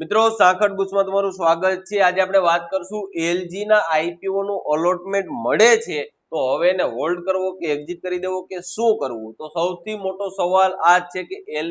મિત્રો, સાંખડ ગુચમાં તમારું સ્વાગત છે. આજે આપણે વાત કરશું એલજી ના આઈપીઓ નું અલોટમેન્ટ મળે છે, તો હવે એને હોલ્ડ કરવો કે એક્ઝિટ કરી દેવો કે શું કરવું? તો સૌથી મોટો સવાલ આ છે કે એલ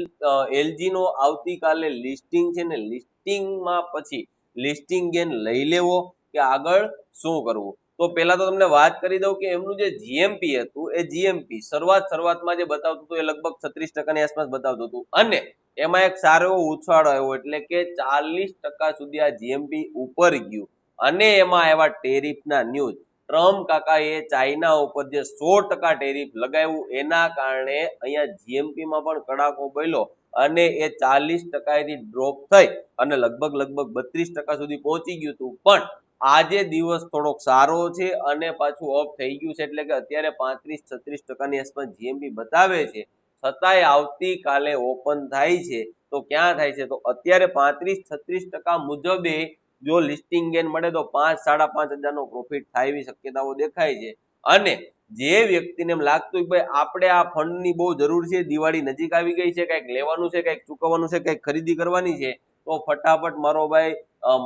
એલજી નો આવતીકાલે લિસ્ટિંગ છે ને લિસ્ટિંગમાં પછી લિસ્ટિંગ ગેન લઈ લેવો કે આગળ શું કરવું? તો પહેલા તો તમને વાત કરી દઉં કે એમનું જે જીએમપી હતું, એ જીએમપી શરૂઆત શરૂઆતમાં જે બતાવતું હતું એ લગભગ છત્રીસ ટકાની આસપાસ બતાવતું હતું. અને એમાં એક સારો એવો ઉછાળો આવ્યો એટલે કે ચાલીસ ટકા સુધી આ જીએમપી ઉપર ગયું. અને એમાં એવા ટેરિફના ન્યૂઝ. ટ્રમ્પ કાકાએ ચાઇના ઉપર જે સો ટકા ટેરિફ લગાવ્યું, એના કારણે અહીંયા જીએમપી માં પણ કડાકો બોલ્યો અને એ ચાલીસ ટકાથી ડ્રોપ થઈ અને લગભગ લગભગ બત્રીસ ટકા સુધી પહોંચી ગયું હતું. પણ આજે દિવસ થોડોક સારો છે અને પાછું ઓફ થઈ ગયું છે એટલે કે અત્યારે પાંત્રીસ, છત્રીસ ટકાની આસપાસ જીએમપી બતાવે છે. છતાંય આવતીકાલે ઓપન થાય છે. તો ક્યાં થાય છે? તો અત્યારે પાંત્રીસ, છત્રીસ ટકા મુજબે જો લિસ્ટિંગ ગેન મળે તો પાંચ, સાડા પાંચ હજારનો પ્રોફિટ થાય એવી શક્યતાઓ દેખાય છે. અને જે વ્યક્તિને એમ લાગતું કે ભાઈ આપણે આ ફંડની બહુ જરૂર છે, દિવાળી નજીક આવી ગઈ છે, કંઈક લેવાનું છે, કંઈક ચૂકવવાનું છે, કંઈક ખરીદી કરવાની છે, તો ફટાફટ મારો ભાઈ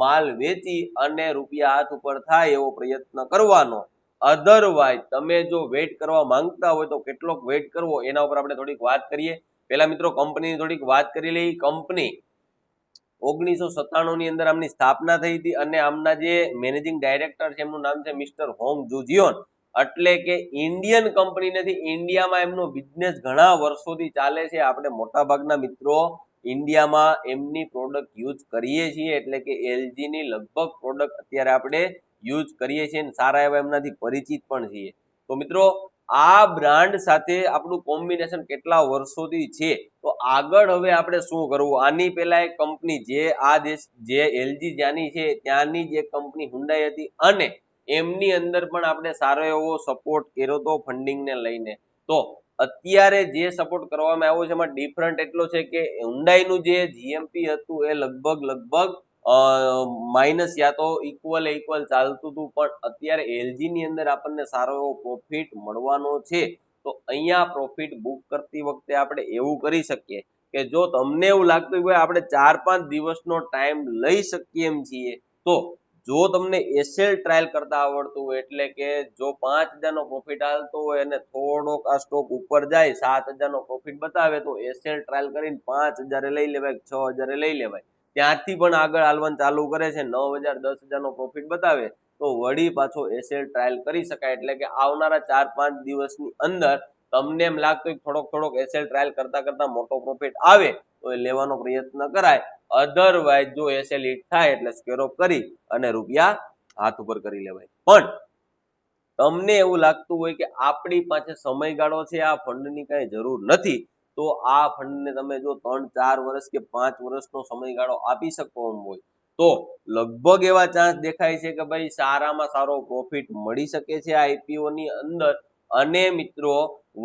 માલ વેચી અને રૂપિયા હાથ ઉપર થાય એવો પ્રયત્ન કરવાનો. અધરવાઇઝ તમે જો વેઇટ કરવા માંગતા હોય તો કેટલોક વેઇટ કરવો, એના ઉપર આપણે થોડીક વાત કરીએ. પહેલા મિત્રો કંપનીની થોડીક વાત કરી લઈ કંપની ઓગણીસો સત્તાણું ની અંદર આમની સ્થાપના થઈ હતી અને આમના જે મેનેજિંગ ડાયરેક્ટર છે, એમનું નામ છે મિસ્ટર હોંગ જુજિયોન. એટલે કે ઇન્ડિયન કંપની નથી ઇન્ડિયામાં એમનો બિઝનેસ ઘણા વર્ષોથી ચાલે છે. આપણે મોટાભાગના મિત્રો ઇન્ડિયામાં એમની પ્રોડક્ટ યુઝ કરીએ છીએ એટલે કે એલજીની લગભગ પ્રોડક્ટ અત્યારે આપણે યુઝ કરીએ છીએ અને સારા એવા એમનાથી પરિચિત પણ છીએ. તો મિત્રો, આ બ્રાન્ડ સાથે આપણું કોમ્બિનેશન કેટલા વર્ષોથી છે? તો આગળ હવે આપણે શું કરવું? આની પહેલાં એક કંપની જે આ દેશ, જે એલજી જ્યાંની છે, ત્યાંની જે કંપની હુંડાઈ હતી અને એમની અંદર પણ આપણે સારો એવો સપોર્ટ કર્યો હતો ફંડિંગને લઈને. તો અત્યારે જે સપોર્ટ કરવામાં આવ્યો છે, એમાં ડિફરન્ટ એટલો છે કે હુંડાઈનું જે જીએમપી હતું, એ લગભગ લગભગ માઇનસ યા તો ઇક્વલ ઇક્વલ ચાલતું હતું, પણ અત્યારે એલજી ની અંદર આપણને સારો એવો પ્રોફિટ મળવાનો છે. તો અહીંયા પ્રોફિટ બુક કરતી વખતે આપણે એવું કરી શકીએ કે જો તમને એવું લાગતું હોય આપણે ચાર પાંચ દિવસનો ટાઈમ લઈ શકીએ એમ છીએ, તો જો તમને એસેલ ટ્રાયલ કરતા આવડતું હોય, એટલે કે જો પાંચ હજારનો પ્રોફિટ હાલતો હોય અને થોડોક આ સ્ટોક ઉપર જાય, સાત હજારનો પ્રોફિટ બતાવે, તો એસેલ ટ્રાયલ કરીને પાંચ હજારે લઈ લેવાય છ હજારે લઈ લેવાય. ત્યાંથી પણ આગળ હાલવાનું ચાલુ કરે છે, નવ હજાર, દસ હજારનો પ્રોફિટ બતાવે, તો વળી પાછો એસેલ ટ્રાયલ કરી શકાય. એટલે કે આવનારા ચાર, પાંચ દિવસની અંદર તમને એમ લાગતું થોડોક થોડોક એસેલ ટ્રાયલ કરતા કરતા મોટો પ્રોફિટ આવે, તો એ લેવાનો પ્રયત્ન કરાય. અધરવાઇઝ જો એસએલ થાય એટલે સ્કેર કરી અને રૂપિયા હાથ ઉપર કરી લેવાય. પણ તમને એવું લાગતું હોય કે આપણી પાસે સમયગાળો છે, આ ફંડની કાંઈ જરૂર નથી, તો આ ફંડને તમે જો ત્રણ, ચાર વર્ષ કે પાંચ વર્ષનો સમયગાળો આપી શકો એમ હોય, તો લગભગ એવા ચાન્સ દેખાય છે કે ભાઈ સારામાં સારો પ્રોફિટ મળી શકે છે આ આઈપીઓની અંદર અને મિત્રો,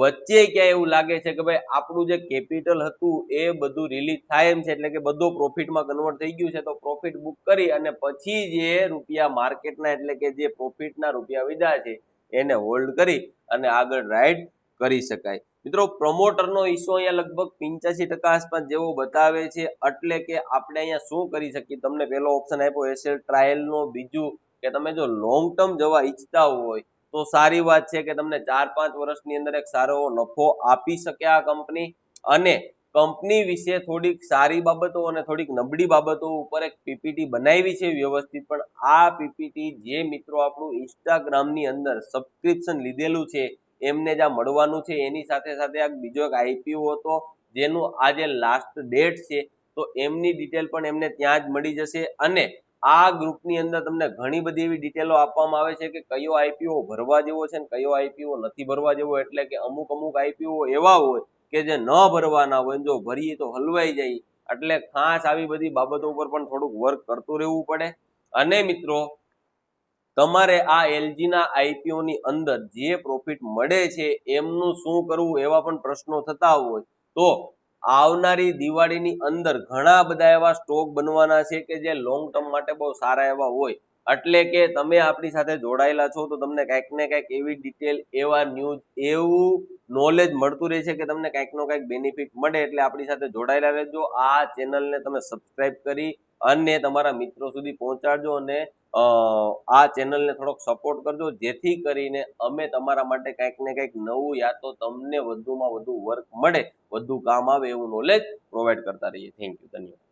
વચ્ચે ક્યાં એવું લાગે છે કે ભાઈ, આપણું જે કેપિટલ હતું એ બધું રિલીઝ થાય એમ છે, એટલે કે બધું પ્રોફિટમાં કન્વર્ટ થઈ ગયું છે, તો પ્રોફિટ બુક કરી અને પછી જે રૂપિયા માર્કેટના એટલે કે જે પ્રોફિટના રૂપિયા વિધા છે, એને હોલ્ડ કરી અને આગળ રાઈડ કરી શકાય. મિત્રો પ્રમોટરનો ઈસો અહીંયા લગભગ પિંચ્યાસી ટકા આસપાસ જેવો બતાવે છે, એટલે કે આપણે અહીંયા શું કરી શકીએ? તમને પહેલો ઓપ્શન આપ્યો એસેલ ટ્રાયલનો બીજું કે તમે જો લોંગ ટર્મ જવા ઈચ્છતા હોય તો સારી વાત છે કે તમને ચાર પાંચ વર્ષની અંદર એક સારો નફો આપી શકે આ કંપની. અને કંપની વિશે થોડીક સારી બાબતો અને થોડીક નબળી બાબતો ઉપર એક પીપીટી બનાવી છે વ્યવસ્થિત. પણ આ પીપીટી જે મિત્રો આપણું ઇન્સ્ટાગ્રામની અંદર સબસ્ક્રિપ્શન લીધેલું છે, એમને જ આ મળવાનું છે. એની સાથે સાથે આ બીજો એક આઈપીઓ હતો, જેનું આજે લાસ્ટ ડેટ છે. તો એમની ડિટેલ પણ એમને ત્યાં જ મળી જશે. અને આ ગ્રુપની અંદર તમને ઘણી બધી એવી ડિટેલો આપવામાં આવે છે કે કયો આઈપીઓ ભરવા જેવો છે કયો આઈપીઓ નથી ભરવા જેવો, એટલે કે અમુક અમુક આઈપીઓ એવા હોય કે જે ન ભરવાના હોય જો ભરીએ તો હલવાઈ જાય. એટલે ખાસ આવી બધી બાબતો ઉપર પણ થોડુંક વર્ક કરતું રહેવું પડે. અને મિત્રો, તમારે આ એલજીના આઈપીઓ ની અંદર જે પ્રોફિટ મળે છે, એમનું શું કરવું એવા પણ પ્રશ્નો થતા હોય. તો આવનારી દિવાળીની અંદર ઘણા બધા એવા સ્ટોક બનવાના છે કે જે લોંગ ટર્મ માટે બહુ સારા એવા હોય. એટલે કે તમે આપણી સાથે જોડાયેલા છો તો તમને કંઈક ને કંઈક એવી ડિટેલ એવા ન્યૂઝ એવું નોલેજ મળતું રહે છે કે તમને કંઈકનો કંઈક બેનિફિટ મળે એટલે આપણી સાથે જોડાયેલા રહેજો. આ ચેનલને તમે સબસ્ક્રાઈબ કરી અને તમારા મિત્રો સુધી પહોંચાડજો અને આ ચેનલને થોડોક સપોર્ટ કરજો. જેથી કરીને અમે તમારા માટે કંઈક ને કંઈક નવું યા તો તમને વધુમાં વધુ વર્ક મળે, વધુ કામ આવે એવું નોલેજ પ્રોવાઈડ કરતા રહીએ. થેન્ક યુ ધન્યવાદ.